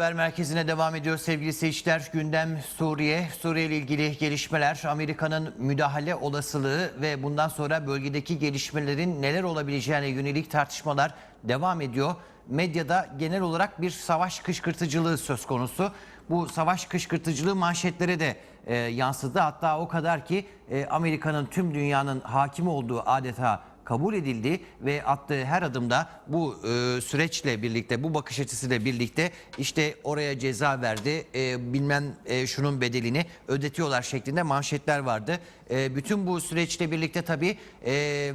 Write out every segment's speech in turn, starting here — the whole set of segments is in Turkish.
Haber merkezine devam ediyor sevgili seyirciler. Gündem Suriye, Suriye ile ilgili gelişmeler, Amerika'nın müdahale olasılığı ve bundan sonra bölgedeki gelişmelerin neler olabileceğine yönelik tartışmalar devam ediyor. Medyada genel olarak bir savaş kışkırtıcılığı söz konusu. Bu savaş kışkırtıcılığı manşetlere de e, yansıdı. Hatta o kadar ki e, Amerika'nın tüm dünyanın hakim olduğu adeta kabul edildi ve attığı her adımda bu e, süreçle birlikte bu bakış açısıyla birlikte işte oraya ceza verdi e, bilmem e, şunun bedelini ödetiyorlar şeklinde manşetler vardı. E, bütün bu süreçle birlikte tabii e,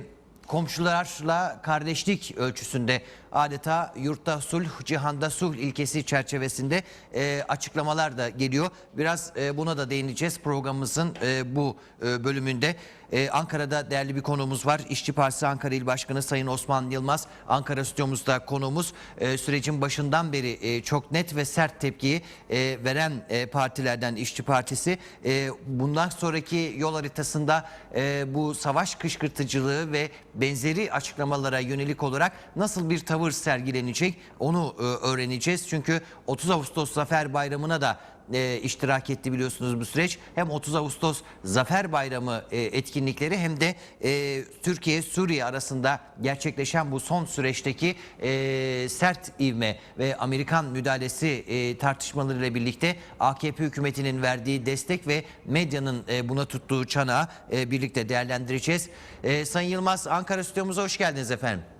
komşularla kardeşlik ölçüsünde adeta yurtta sulh, cihanda sulh ilkesi çerçevesinde e, açıklamalar da geliyor. Biraz e, buna da değineceğiz programımızın e, bu e, bölümünde. E, Ankara'da değerli bir konuğumuz var. İşçi Partisi Ankara İl Başkanı Sayın Osman Yılmaz. Ankara stüdyomuzda konuğumuz. E, sürecin başından beri e, çok net ve sert tepkiyi e, veren e, partilerden İşçi Partisi. E, bundan sonraki yol haritasında e, bu savaş kışkırtıcılığı ve benzeri açıklamalara yönelik olarak nasıl bir tavır sergilenecek onu e, öğreneceğiz. Çünkü 30 Ağustos Zafer Bayramı'na da e, iştirak etti biliyorsunuz bu süreç. Hem 30 Ağustos Zafer Bayramı e, etkinlikleri hem de e, Türkiye-Suriye arasında gerçekleşen bu son süreçteki e, sert ivme ve Amerikan müdahalesi e, tartışmalarıyla birlikte AKP hükümetinin verdiği destek ve medyanın e, buna tuttuğu çanağı e, birlikte değerlendireceğiz. E, Sayın Yılmaz Ankara stüdyomuza hoş geldiniz efendim.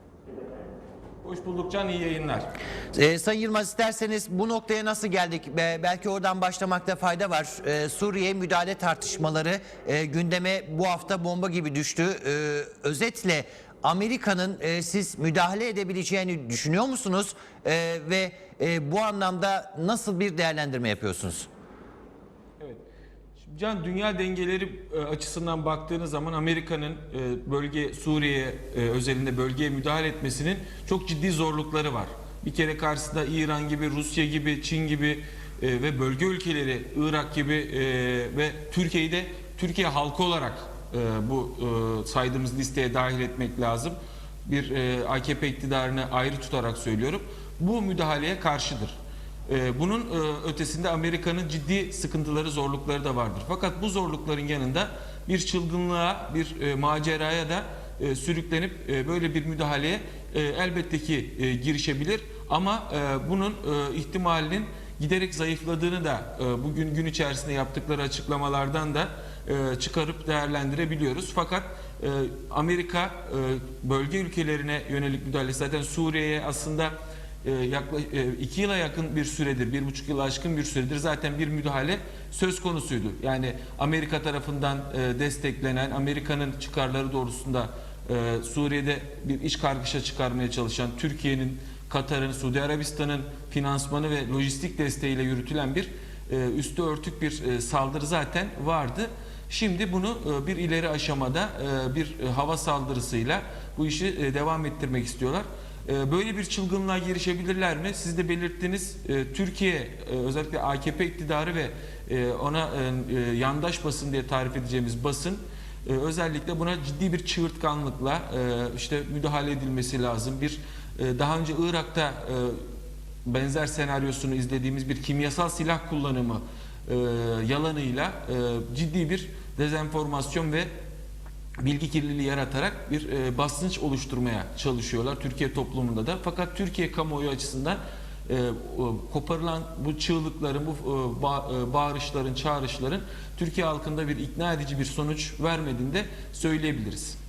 Hoş bulduk Can, iyi yayınlar. Ee, Sayın Yılmaz isterseniz bu noktaya nasıl geldik? Be- belki oradan başlamakta fayda var. Ee, Suriye müdahale tartışmaları e, gündeme bu hafta bomba gibi düştü. Ee, özetle Amerika'nın e, siz müdahale edebileceğini düşünüyor musunuz? Ee, ve e, bu anlamda nasıl bir değerlendirme yapıyorsunuz? Can, dünya dengeleri e, açısından baktığınız zaman Amerika'nın e, bölge Suriye e, özelinde bölgeye müdahale etmesinin çok ciddi zorlukları var. Bir kere karşısında İran gibi, Rusya gibi, Çin gibi ve bölge ülkeleri, Irak gibi ve Türkiye'yi de Türkiye halkı olarak bu saydığımız listeye dahil etmek lazım. Bir AKP iktidarını ayrı tutarak söylüyorum. Bu müdahaleye karşıdır. Ee, Bunun e, ötesinde Amerika'nın ciddi sıkıntıları, zorlukları da vardır. Fakat bu zorlukların yanında bir çılgınlığa, bir e, maceraya da e, sürüklenip böyle bir müdahaleye elbette ki girişebilir. Ama bunun ihtimalinin giderek zayıfladığını da bugün gün içerisinde yaptıkları açıklamalardan da çıkarıp değerlendirebiliyoruz. Fakat Amerika bölge ülkelerine yönelik müdahalesi zaten Suriye'ye aslında yaklaşık iki yıla yakın bir süredir, bir buçuk yıla aşkın bir süredir zaten bir müdahale söz konusuydu. Yani Amerika tarafından e, desteklenen, Amerika'nın çıkarları doğrultusunda e, Suriye'de bir iç kargaşa çıkarmaya çalışan Türkiye'nin, Katar'ın, Suudi Arabistan'ın finansmanı ve lojistik desteğiyle yürütülen bir e, üstü örtük bir e, saldırı zaten vardı. Şimdi bunu e, bir ileri aşamada e, bir e, hava saldırısıyla bu işi e, devam ettirmek istiyorlar. E, Böyle bir çılgınlığa girişebilirler mi? Siz de belirttiniz. E, Türkiye e, özellikle AKP iktidarı ve e, ona yandaş basın diye tarif edeceğimiz basın özellikle buna ciddi bir çığırtkanlıkla işte müdahale edilmesi lazım. Bir daha önce Irak'ta benzer senaryosunu izlediğimiz bir kimyasal silah kullanımı yalanıyla ciddi bir dezenformasyon ve bilgi kirliliği yaratarak bir e, basınç oluşturmaya çalışıyorlar Türkiye toplumunda da. Fakat Türkiye kamuoyu açısından e, koparılan bu çığlıkların, bu e, e, bağırışların, çağrışların Türkiye halkında bir ikna edici bir sonuç vermediğini de söyleyebiliriz.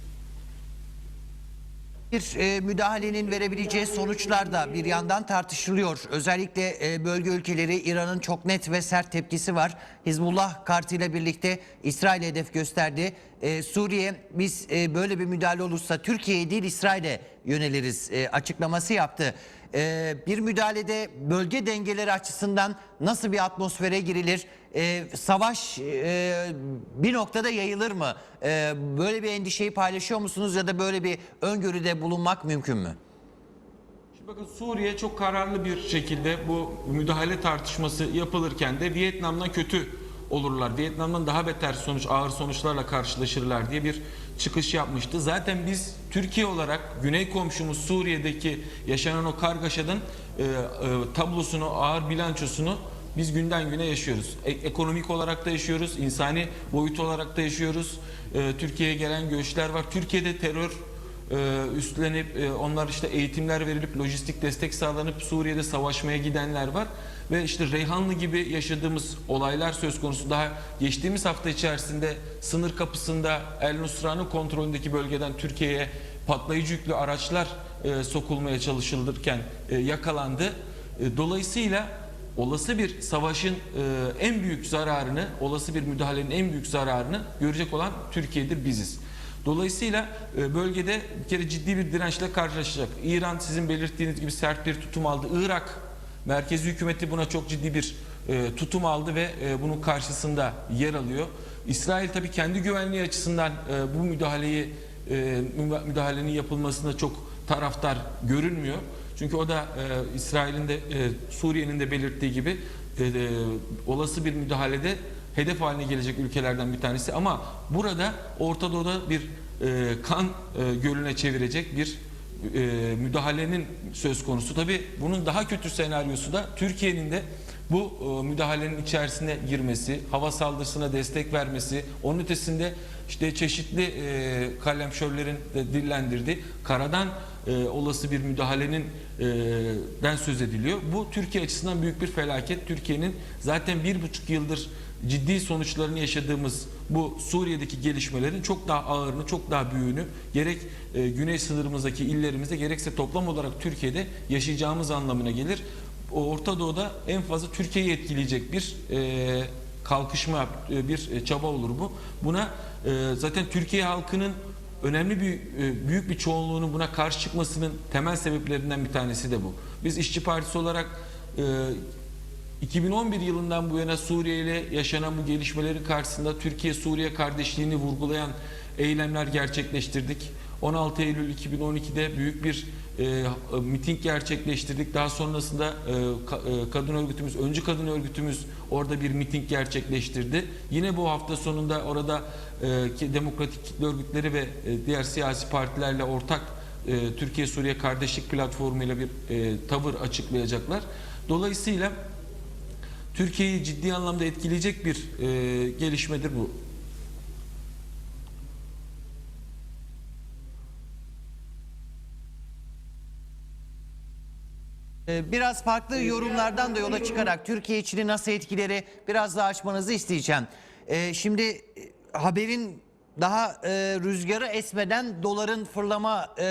Bir e, müdahalenin verebileceği sonuçlar da bir yandan tartışılıyor. Özellikle e, bölge ülkeleri İran'ın çok net ve sert tepkisi var. Hizbullah kartıyla birlikte İsrail'e hedef gösterdi. E, Suriye biz e, böyle bir müdahale olursa Türkiye'ye değil İsrail'e yöneliriz e, açıklaması yaptı. E, bir müdahalede bölge dengeleri açısından nasıl bir atmosfere girilir? E, savaş e, bir noktada yayılır mı? E, böyle bir endişeyi paylaşıyor musunuz ya da böyle bir öngörüde bulunmak mümkün mü? Bakın Suriye çok kararlı bir şekilde bu müdahale tartışması yapılırken de Vietnam'dan kötü olurlar. Vietnam'dan daha beter sonuç, ağır sonuçlarla karşılaşırlar diye bir çıkış yapmıştı. Zaten biz Türkiye olarak güney komşumuz Suriye'deki yaşanan o kargaşanın e, e, tablosunu, ağır bilançosunu biz günden güne yaşıyoruz. E- ekonomik olarak da yaşıyoruz, insani boyut olarak da yaşıyoruz. E, Türkiye'ye gelen göçler var. Türkiye'de terör e, üstlenip e, onlar işte eğitimler verilip lojistik destek sağlanıp Suriye'de savaşmaya gidenler var ve işte Reyhanlı gibi yaşadığımız olaylar söz konusu daha geçtiğimiz hafta içerisinde sınır kapısında El Nusra'nın kontrolündeki bölgeden Türkiye'ye patlayıcı yüklü araçlar e, sokulmaya çalışılırken e, yakalandı. E, dolayısıyla olası bir savaşın e, en büyük zararını, olası bir müdahalenin en büyük zararını görecek olan Türkiye'dir biziz. Dolayısıyla e, bölgede bir kere ciddi bir dirençle karşılaşacak. İran sizin belirttiğiniz gibi sert bir tutum aldı. Irak merkezi hükümeti buna çok ciddi bir e, tutum aldı ve e, bunun karşısında yer alıyor. İsrail tabii kendi güvenliği açısından e, bu müdahaleyi e, müdahalenin yapılmasına çok taraftar görünmüyor. Çünkü o da e, İsrail'in de e, Suriye'nin de belirttiği gibi e, e, olası bir müdahalede hedef haline gelecek ülkelerden bir tanesi ama burada Orta Doğu'da bir e, kan e, gölüne çevirecek bir e, müdahalenin söz konusu. Tabi bunun daha kötü senaryosu da Türkiye'nin de bu e, müdahalenin içerisine girmesi, hava saldırısına destek vermesi, onun ötesinde işte çeşitli e, kalemşörlerin de dillendirdiği karadan e, olası bir müdahalenin e, den söz ediliyor. Bu Türkiye açısından büyük bir felaket. Türkiye'nin zaten bir buçuk yıldır ciddi sonuçlarını yaşadığımız bu Suriye'deki gelişmelerin çok daha ağırını, çok daha büyüğünü gerek e, güney sınırımızdaki illerimizde gerekse toplam olarak Türkiye'de yaşayacağımız anlamına gelir. Orta Doğu'da en fazla Türkiye'yi etkileyecek bir e, kalkışma, e, bir e, çaba olur bu. Buna e, zaten Türkiye halkının önemli bir e, büyük bir çoğunluğunun buna karşı çıkmasının temel sebeplerinden bir tanesi de bu. Biz İşçi Partisi olarak e, 2011 yılından bu yana Suriye ile yaşanan bu gelişmelerin karşısında Türkiye-Suriye kardeşliğini vurgulayan eylemler gerçekleştirdik. 16 Eylül 2012'de büyük bir e, miting gerçekleştirdik. Daha sonrasında e, e, kadın örgütümüz, öncü kadın örgütümüz orada bir miting gerçekleştirdi. Yine bu hafta sonunda orada e, demokratik kitle örgütleri ve e, diğer siyasi partilerle ortak e, Türkiye-Suriye kardeşlik platformuyla bir e, tavır açıklayacaklar. Dolayısıyla Türkiye'yi ciddi anlamda etkileyecek bir e, gelişmedir bu. Ee, Biraz farklı yorumlardan da yola çıkarak Türkiye içini nasıl etkileri biraz daha açmanızı isteyeceğim. Ee, Şimdi e, haberin daha e, rüzgarı esmeden doların fırlama e,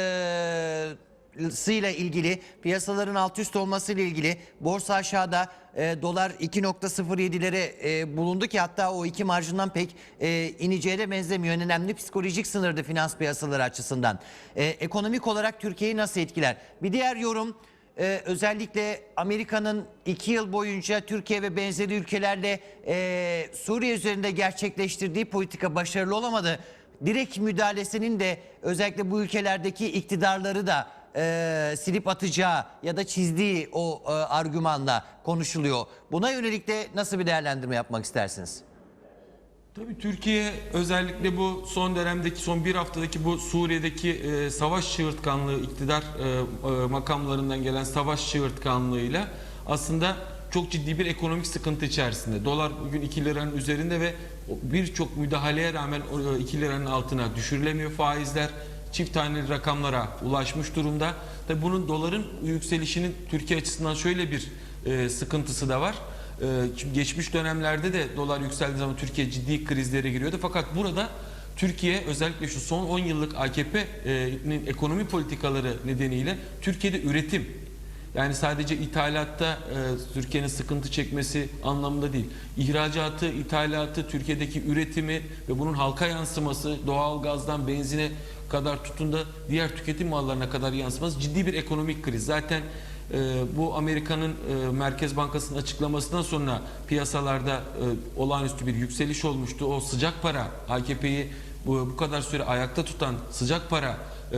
sıyla ilgili piyasaların alt üst olmasıyla ilgili borsa aşağıda e, dolar 2.07'lere e, bulundu ki hatta o iki marjından pek e, ineceğe de benzemiyor. En önemli psikolojik sınırdı finans piyasaları açısından. E, ekonomik olarak Türkiye'yi nasıl etkiler? Bir diğer yorum ee, özellikle Amerika'nın iki yıl boyunca Türkiye ve benzeri ülkelerle e, Suriye üzerinde gerçekleştirdiği politika başarılı olamadı. Direkt müdahalesinin de özellikle bu ülkelerdeki iktidarları da e, silip atacağı ya da çizdiği o e, argümanla konuşuluyor. Buna yönelik de nasıl bir değerlendirme yapmak istersiniz? Tabii Türkiye özellikle bu son dönemdeki son bir haftadaki bu Suriye'deki e, savaş çığırtkanlığı iktidar e, e, makamlarından gelen savaş çığırtkanlığıyla aslında çok ciddi bir ekonomik sıkıntı içerisinde. Dolar bugün 2 liranın üzerinde ve birçok müdahaleye rağmen o 2 liranın altına düşürülemiyor faizler. Çift taneli rakamlara ulaşmış durumda. Tabii bunun doların yükselişinin Türkiye açısından şöyle bir e, sıkıntısı da var. Şimdi geçmiş dönemlerde de dolar yükseldiği zaman Türkiye ciddi krizlere giriyordu. Fakat burada Türkiye özellikle şu son 10 yıllık AKP'nin ekonomi politikaları nedeniyle Türkiye'de üretim yani sadece ithalatta e, Türkiye'nin sıkıntı çekmesi anlamında değil. İhracatı, ithalatı, Türkiye'deki üretimi ve bunun halka yansıması, doğal gazdan benzine kadar tutun da diğer tüketim mallarına kadar yansıması ciddi bir ekonomik kriz. Zaten e, bu Amerika'nın e, Merkez Bankası'nın açıklamasından sonra piyasalarda e, olağanüstü bir yükseliş olmuştu. O sıcak para AKP'yi bu, bu kadar süre ayakta tutan sıcak para e,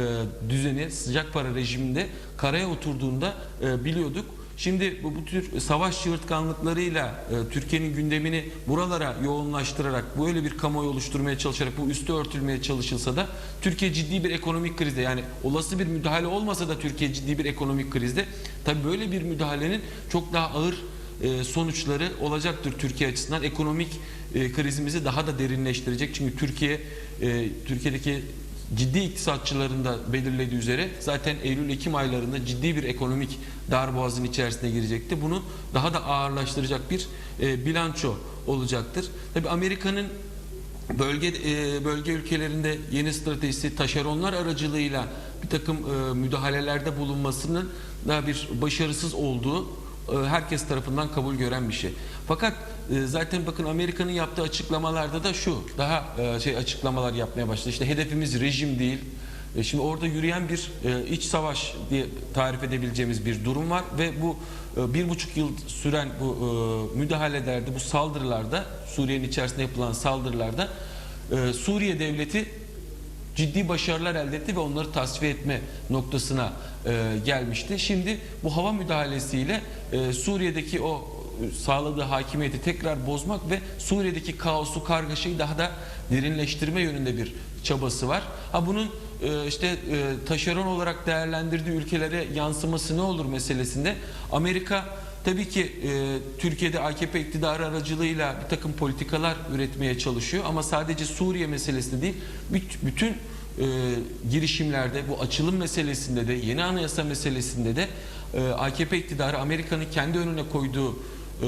düzeni, sıcak para rejiminde karaya oturduğunda e, biliyorduk. Şimdi bu, bu tür savaş çığırtkanlıklarıyla e, Türkiye'nin gündemini buralara yoğunlaştırarak böyle bir kamuoyu oluşturmaya çalışarak bu üstü örtülmeye çalışılsa da Türkiye ciddi bir ekonomik krizde yani olası bir müdahale olmasa da Türkiye ciddi bir ekonomik krizde. Tabii böyle bir müdahalenin çok daha ağır e, sonuçları olacaktır Türkiye açısından. Ekonomik e, krizimizi daha da derinleştirecek. Çünkü Türkiye e, Türkiye'deki ciddi iktisatçıların da belirlediği üzere zaten Eylül-Ekim aylarında ciddi bir ekonomik darboğazın içerisine girecekti. Bunu daha da ağırlaştıracak bir e, bilanço olacaktır. Tabii Amerika'nın bölge e, bölge ülkelerinde yeni stratejisi taşeronlar aracılığıyla bir takım e, müdahalelerde bulunmasının daha bir başarısız olduğu e, herkes tarafından kabul gören bir şey. Fakat zaten bakın Amerika'nın yaptığı açıklamalarda da şu daha e, şey açıklamalar yapmaya başladı. İşte hedefimiz rejim değil. E, Şimdi orada yürüyen bir e, iç savaş diye tarif edebileceğimiz bir durum var ve bu bir buçuk yıl süren bu müdahalelerde, bu saldırılarda, Suriye'nin içerisinde yapılan saldırılarda Suriye devleti ciddi başarılar elde etti ve onları tasfiye etme noktasına gelmişti. Şimdi bu hava müdahalesiyle Suriye'deki o sağladığı hakimiyeti tekrar bozmak ve Suriye'deki kaosu, kargaşayı daha da derinleştirme yönünde bir çabası var. Ha bunun e, işte e, taşeron olarak değerlendirdiği ülkelere yansıması ne olur meselesinde Amerika Tabii ki e, Türkiye'de AKP iktidarı aracılığıyla bir takım politikalar üretmeye çalışıyor ama sadece Suriye meselesinde değil büt- bütün e, girişimlerde bu açılım meselesinde de yeni anayasa meselesinde de e, AKP iktidarı Amerika'nın kendi önüne koyduğu e,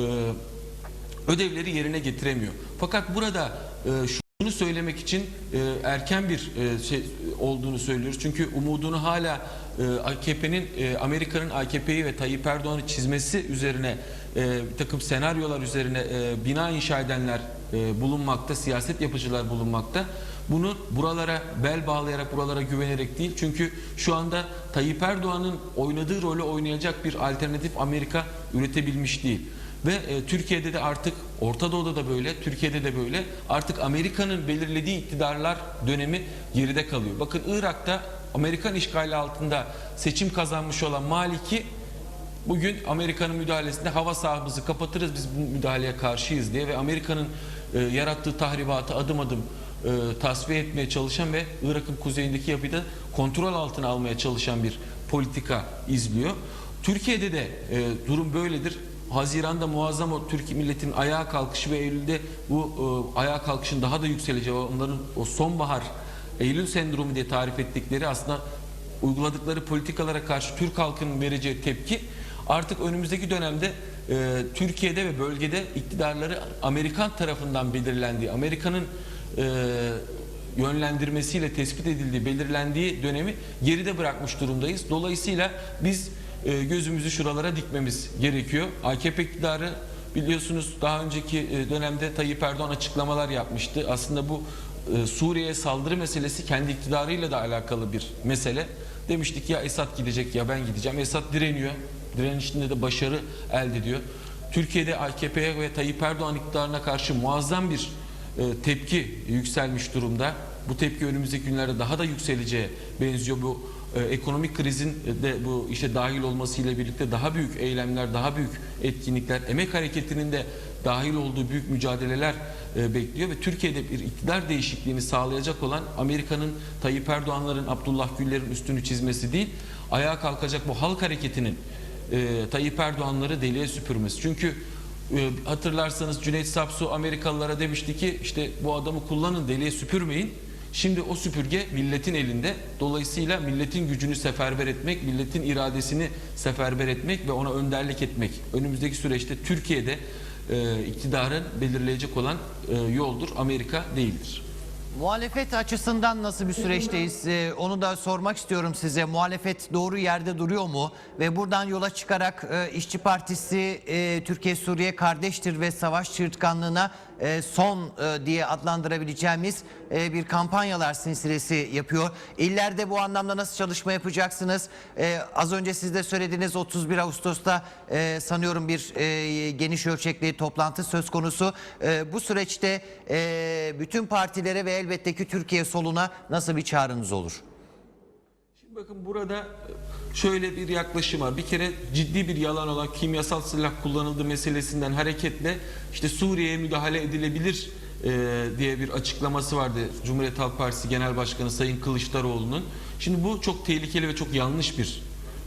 ödevleri yerine getiremiyor. Fakat burada e, şunu söylemek için e, erken bir e, şey olduğunu söylüyoruz. Çünkü umudunu hala e, AKP'nin e, Amerika'nın AKP'yi ve Tayyip Erdoğan'ı çizmesi üzerine e, bir takım senaryolar üzerine e, bina inşa edenler e, bulunmakta, siyaset yapıcılar bulunmakta. Bunu buralara bel bağlayarak, buralara güvenerek değil. Çünkü şu anda Tayyip Erdoğan'ın oynadığı rolü oynayacak bir alternatif Amerika üretebilmiş değil. Ve e, Türkiye'de de artık Orta Doğu'da da böyle, Türkiye'de de böyle artık Amerika'nın belirlediği iktidarlar dönemi geride kalıyor. Bakın Irak'ta Amerikan işgali altında seçim kazanmış olan Maliki bugün Amerika'nın müdahalesinde hava sahamızı kapatırız biz bu müdahaleye karşıyız diye ve Amerika'nın e, yarattığı tahribatı adım adım e, tasfiye etmeye çalışan ve Irak'ın kuzeyindeki yapıyı da kontrol altına almaya çalışan bir politika izliyor. Türkiye'de de e, durum böyledir. Haziran'da muazzam o Türk milletinin ayağa kalkışı ve Eylül'de bu e, ayağa kalkışın daha da yükseleceği, onların o sonbahar Eylül sendromu diye tarif ettikleri aslında uyguladıkları politikalara karşı Türk halkının vereceği tepki artık önümüzdeki dönemde e, Türkiye'de ve bölgede iktidarları Amerikan tarafından belirlendiği, Amerika'nın e, yönlendirmesiyle tespit edildiği, belirlendiği dönemi geride bırakmış durumdayız. Dolayısıyla biz e, gözümüzü şuralara dikmemiz gerekiyor. AKP iktidarı biliyorsunuz daha önceki e, dönemde Tayyip Erdoğan açıklamalar yapmıştı. Aslında bu e, Suriye'ye saldırı meselesi kendi iktidarıyla da alakalı bir mesele. Demiştik ya Esad gidecek ya ben gideceğim. Esad direniyor. Direnişinde de başarı elde ediyor. Türkiye'de AKP'ye ve Tayyip Erdoğan iktidarına karşı muazzam bir e, tepki yükselmiş durumda. Bu tepki önümüzdeki günlerde daha da yükseleceğe benziyor. Bu e, ekonomik krizin de bu işe dahil olmasıyla birlikte daha büyük eylemler, daha büyük etkinlikler, emek hareketinin de dahil olduğu büyük mücadeleler e, bekliyor ve Türkiye'de bir iktidar değişikliğini sağlayacak olan Amerika'nın Tayyip Erdoğan'ların, Abdullah Güller'in üstünü çizmesi değil, ayağa kalkacak bu halk hareketinin e, Tayyip Erdoğan'ları deliğe süpürmesi. Çünkü hatırlarsanız Cüneyt Sapsu Amerikalılara demişti ki işte bu adamı kullanın deliğe süpürmeyin. Şimdi o süpürge milletin elinde. Dolayısıyla milletin gücünü seferber etmek, milletin iradesini seferber etmek ve ona önderlik etmek. Önümüzdeki süreçte Türkiye'de e, iktidarın belirleyecek olan e, yoldur. Amerika değildir. Muhalefet açısından nasıl bir süreçteyiz? Ee, onu da sormak istiyorum size. Muhalefet doğru yerde duruyor mu? Ve buradan yola çıkarak e, İşçi Partisi e, Türkiye Suriye kardeştir ve savaş çığırtkanlığına e, son e, diye adlandırabileceğimiz e, bir kampanyalar silsilesi yapıyor. İllerde bu anlamda nasıl çalışma yapacaksınız? Az önce siz de söylediğiniz 31 Ağustos'ta sanıyorum bir geniş ölçekli toplantı söz konusu. Bu süreçte bütün partilere ve elbette ki Türkiye soluna nasıl bir çağrınız olur? Bakın burada şöyle bir yaklaşım var. Bir kere ciddi bir yalan olan kimyasal silah kullanıldığı meselesinden hareketle işte Suriye'ye müdahale edilebilir e, diye bir açıklaması vardı Cumhuriyet Halk Partisi Genel Başkanı Sayın Kılıçdaroğlu'nun. Şimdi bu çok tehlikeli ve çok yanlış bir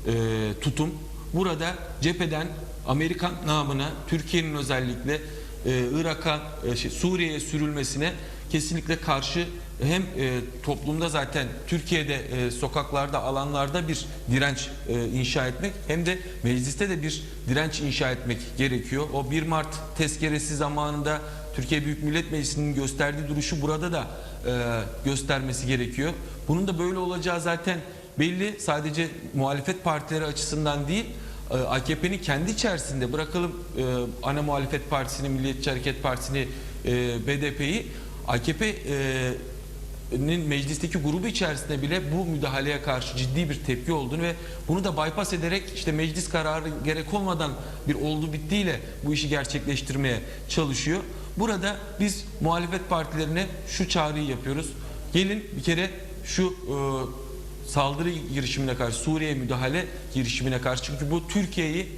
e, tutum. Burada cepheden Amerikan namına Türkiye'nin özellikle e, Irak'a, e, şey, Suriye'ye sürülmesine kesinlikle karşı hem e, toplumda zaten Türkiye'de sokaklarda alanlarda bir direnç inşa etmek hem de mecliste de bir direnç inşa etmek gerekiyor. O 1 Mart tezkeresi zamanında Türkiye Büyük Millet Meclisi'nin gösterdiği duruşu burada da göstermesi gerekiyor. Bunun da böyle olacağı zaten belli sadece muhalefet partileri açısından değil AKP'nin kendi içerisinde bırakalım e, ana muhalefet partisini, Milliyetçi Hareket Partisi'ni, e, BDP'yi AKP'nin meclisteki grubu içerisinde bile bu müdahaleye karşı ciddi bir tepki olduğunu ve bunu da bypass ederek işte meclis kararı gerek olmadan bir oldu bittiyle bu işi gerçekleştirmeye çalışıyor. Burada biz muhalefet partilerine şu çağrıyı yapıyoruz. Gelin bir kere şu e, saldırı girişimine karşı, Suriye müdahale girişimine karşı çünkü bu Türkiye'yi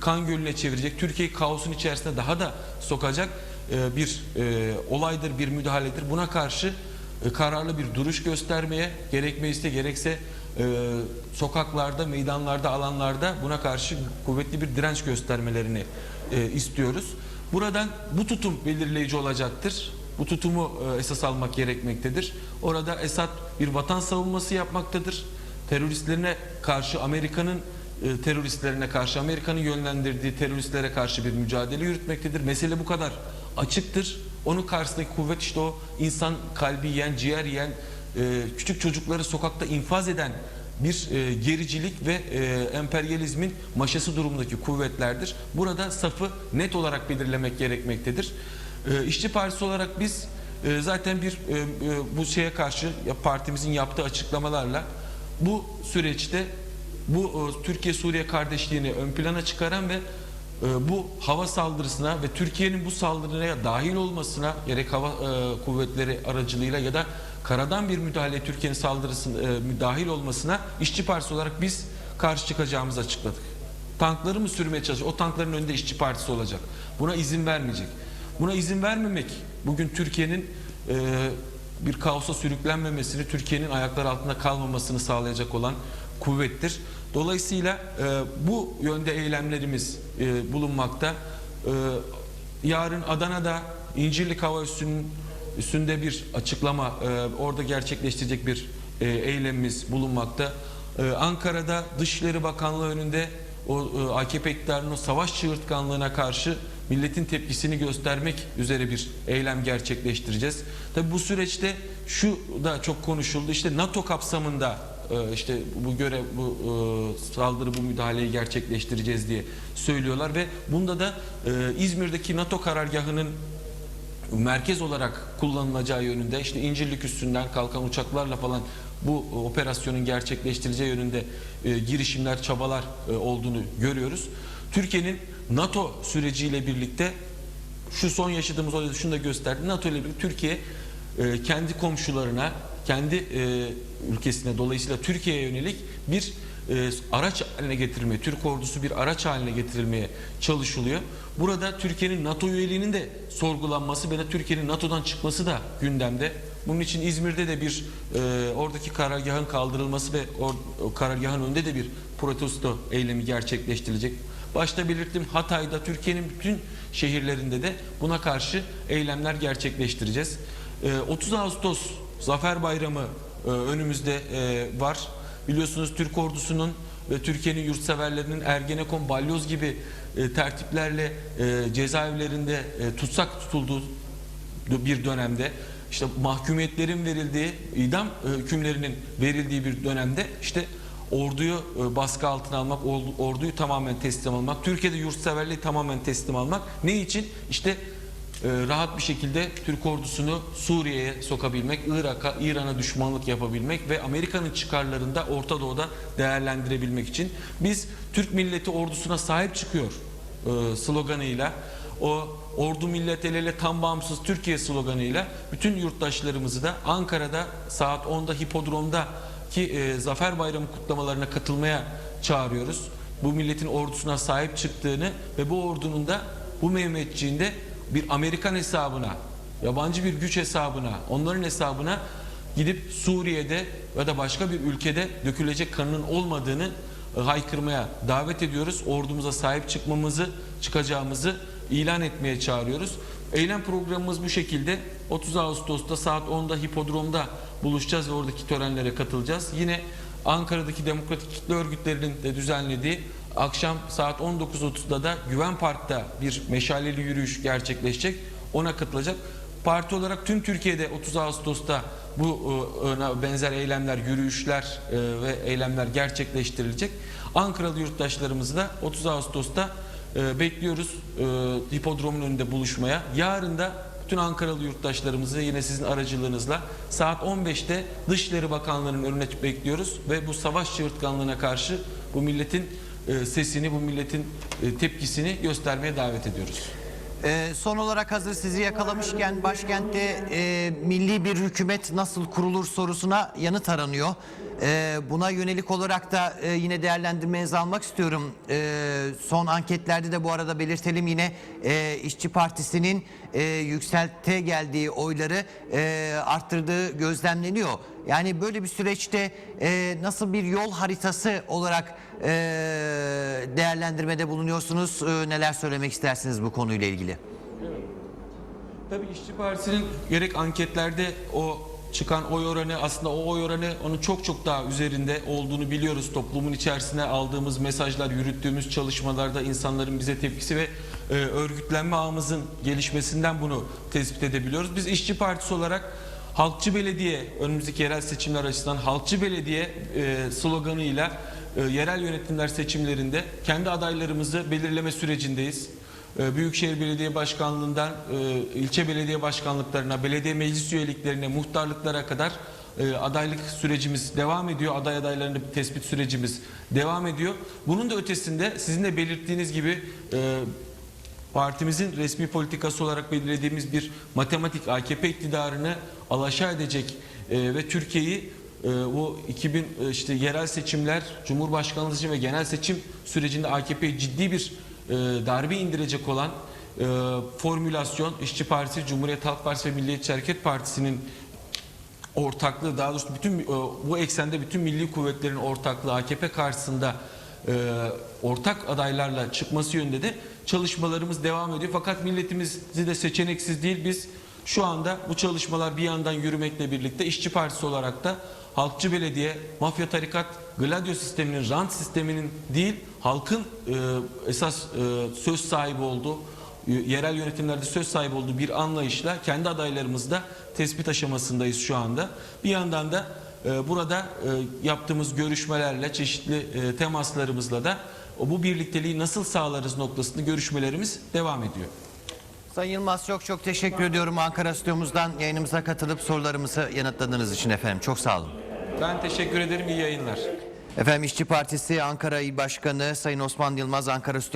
kan gölüne çevirecek, Türkiye'yi kaosun içerisine daha da sokacak e, bir e, olaydır, bir müdahaledir. Buna karşı e, kararlı bir duruş göstermeye gerek mecliste gerekse sokaklarda, meydanlarda, alanlarda buna karşı kuvvetli bir direnç göstermelerini istiyoruz. Buradan bu tutum belirleyici olacaktır. Bu tutumu e, esas almak gerekmektedir. Orada Esad bir vatan savunması yapmaktadır. Teröristlerine karşı Amerika'nın e, teröristlerine karşı Amerika'nın yönlendirdiği teröristlere karşı bir mücadele yürütmektedir. Mesele bu kadar açıktır. Onun karşısındaki kuvvet işte o insan kalbi yiyen, ciğer yiyen, e, küçük çocukları sokakta infaz eden bir gericilik ve emperyalizmin maşası durumundaki kuvvetlerdir. Burada safı net olarak belirlemek gerekmektedir. E, İşçi Partisi olarak biz e, zaten bir e, e, bu şeye karşı partimizin yaptığı açıklamalarla bu süreçte bu Türkiye-Suriye kardeşliğini ön plana çıkaran ve bu hava saldırısına ve Türkiye'nin bu saldırıya dahil olmasına gerek hava kuvvetleri aracılığıyla ya da karadan bir müdahale Türkiye'nin saldırısına e, müdahil olmasına işçi partisi olarak biz karşı çıkacağımızı açıkladık. Tankları mı sürmeye çalışıyor? O tankların önünde işçi partisi olacak. Buna izin vermeyecek. Buna izin vermemek bugün Türkiye'nin e, bir kaosa sürüklenmemesini, Türkiye'nin ayaklar altında kalmamasını sağlayacak olan kuvvettir. Dolayısıyla e, bu yönde eylemlerimiz e, bulunmakta. E, yarın Adana'da İncirlik Hava Üssü'nün üstünde bir açıklama, e, orada gerçekleştirecek bir e, eylemimiz bulunmakta. E, Ankara'da Dışişleri Bakanlığı önünde o e, AKP iktidarının o savaş çığırtkanlığına karşı milletin tepkisini göstermek üzere bir eylem gerçekleştireceğiz. Tabi bu süreçte şu da çok konuşuldu. İşte NATO kapsamında e, işte bu görev, bu e, saldırı, bu müdahaleyi gerçekleştireceğiz diye söylüyorlar ve bunda da e, İzmir'deki NATO karargahının merkez olarak kullanılacağı yönünde işte İncirlik üstünden kalkan uçaklarla falan bu operasyonun gerçekleştirileceği yönünde girişimler, çabalar olduğunu görüyoruz. Türkiye'nin NATO süreciyle birlikte şu son yaşadığımız olayda şunu da gösterdi. NATO ile birlikte Türkiye e, kendi komşularına, kendi e, ülkesine dolayısıyla Türkiye'ye yönelik bir e, araç haline getirilmeye, Türk ordusu bir araç haline getirilmeye çalışılıyor. Burada Türkiye'nin NATO üyeliğinin de sorgulanması ve Türkiye'nin NATO'dan çıkması da gündemde. Bunun için İzmir'de de bir e, oradaki karargahın kaldırılması ve or, karargahın önünde de bir protesto eylemi gerçekleştirilecek. Başta belirttim Hatay'da Türkiye'nin bütün şehirlerinde de buna karşı eylemler gerçekleştireceğiz. E, 30 Ağustos Zafer Bayramı e, önümüzde e, var. Biliyorsunuz Türk ordusunun ve Türkiye'nin yurtseverlerinin Ergenekon, Balyoz gibi e, tertiplerle cezaevlerinde tutsak tutulduğu bir dönemde işte mahkumiyetlerin verildiği, idam hükümlerinin verildiği bir dönemde işte orduyu e, baskı altına almak, ordu- orduyu tamamen teslim almak, Türkiye'de yurtseverliği tamamen teslim almak. Ne için? İşte e, rahat bir şekilde Türk ordusunu Suriye'ye sokabilmek, Irak'a, İran'a düşmanlık yapabilmek ve Amerika'nın çıkarlarını da Orta Doğu'da değerlendirebilmek için biz Türk milleti ordusuna sahip çıkıyor e, sloganıyla o ordu millet el ele tam bağımsız Türkiye sloganıyla bütün yurttaşlarımızı da Ankara'da saat 10'da hipodromda ki e, Zafer Bayramı kutlamalarına katılmaya çağırıyoruz. Bu milletin ordusuna sahip çıktığını ve bu ordunun da bu Mehmetçiğinde bir Amerikan hesabına, yabancı bir güç hesabına, onların hesabına gidip Suriye'de ya da başka bir ülkede dökülecek kanının olmadığını haykırmaya davet ediyoruz. Ordumuza sahip çıkmamızı, çıkacağımızı ilan etmeye çağırıyoruz. Eylem programımız bu şekilde. 30 Ağustos'ta saat 10'da hipodromda buluşacağız ve oradaki törenlere katılacağız. Yine Ankara'daki demokratik kitle örgütlerinin de düzenlediği akşam saat 19.30'da da Güven Park'ta bir meşaleli yürüyüş gerçekleşecek. Ona katılacak. Parti olarak tüm Türkiye'de 30 Ağustos'ta bu e, benzer eylemler, yürüyüşler e, ve eylemler gerçekleştirilecek. Ankaralı yurttaşlarımızı da 30 Ağustos'ta e, bekliyoruz hipodromun önünde buluşmaya. Yarın da bütün Ankaralı yurttaşlarımızı yine sizin aracılığınızla saat 15'te Dışişleri Bakanlığı'nın önüne bekliyoruz ve bu savaş çığırtkanlığına karşı bu milletin e, sesini, bu milletin e, tepkisini göstermeye davet ediyoruz. Ee, son olarak hazır sizi yakalamışken başkentte e, milli bir hükümet nasıl kurulur sorusuna yanıt aranıyor. Ee, buna yönelik olarak da e, yine değerlendirmenizi almak istiyorum. Ee, son anketlerde de bu arada belirtelim yine e, İşçi Partisi'nin e, yükselte geldiği oyları e, arttırdığı gözlemleniyor. Yani böyle bir süreçte e, nasıl bir yol haritası olarak değerlendirmede bulunuyorsunuz? Neler söylemek istersiniz bu konuyla ilgili? Tabii İşçi Partisi'nin gerek anketlerde o çıkan oy oranı aslında o oy oranı onun çok çok daha üzerinde olduğunu biliyoruz. Toplumun içerisine aldığımız mesajlar, yürüttüğümüz çalışmalarda insanların bize tepkisi ve e, örgütlenme ağımızın gelişmesinden bunu tespit edebiliyoruz. Biz İşçi Partisi olarak Halkçı Belediye, önümüzdeki yerel seçimler açısından Halkçı Belediye e, sloganıyla e, yerel yönetimler seçimlerinde kendi adaylarımızı belirleme sürecindeyiz. E, Büyükşehir Belediye Başkanlığından e, ilçe belediye başkanlıklarına, belediye meclis üyeliklerine, muhtarlıklara kadar e, adaylık sürecimiz devam ediyor. Aday adaylarını tespit sürecimiz devam ediyor. Bunun da ötesinde sizin de belirttiğiniz gibi e, partimizin resmi politikası olarak belirlediğimiz bir matematik AKP iktidarını alaşağı edecek ve Türkiye'yi bu 2000 e, işte yerel seçimler, Cumhurbaşkanlığı seçimi ve genel seçim sürecinde AKP'ye ciddi bir e, darbe indirecek olan e, formülasyon İşçi Partisi, Cumhuriyet Halk Partisi ve Milliyetçi Hareket Partisi'nin ortaklığı daha doğrusu bütün e, bu eksende bütün milli kuvvetlerin ortaklığı AKP karşısında e, ortak adaylarla çıkması yönünde de çalışmalarımız devam ediyor. Fakat milletimizi de seçeneksiz değil biz şu anda bu çalışmalar bir yandan yürümekle birlikte İşçi Partisi olarak da Halkçı Belediye, mafya tarikat, gladio sisteminin, rant sisteminin değil halkın e, esas e, söz sahibi olduğu yerel yönetimlerde söz sahibi olduğu bir anlayışla kendi adaylarımızı da tespit aşamasındayız şu anda. Bir yandan da e, burada e, yaptığımız görüşmelerle, çeşitli e, temaslarımızla da bu birlikteliği nasıl sağlarız noktasında görüşmelerimiz devam ediyor. Sayın Yılmaz çok çok teşekkür ediyorum Ankara stüdyomuzdan yayınımıza katılıp sorularımızı yanıtladığınız için efendim. Çok sağ olun. Ben teşekkür ederim. İyi yayınlar. Efendim İşçi Partisi Ankara İl Başkanı Sayın Osman Yılmaz Ankara stüdyomuzdan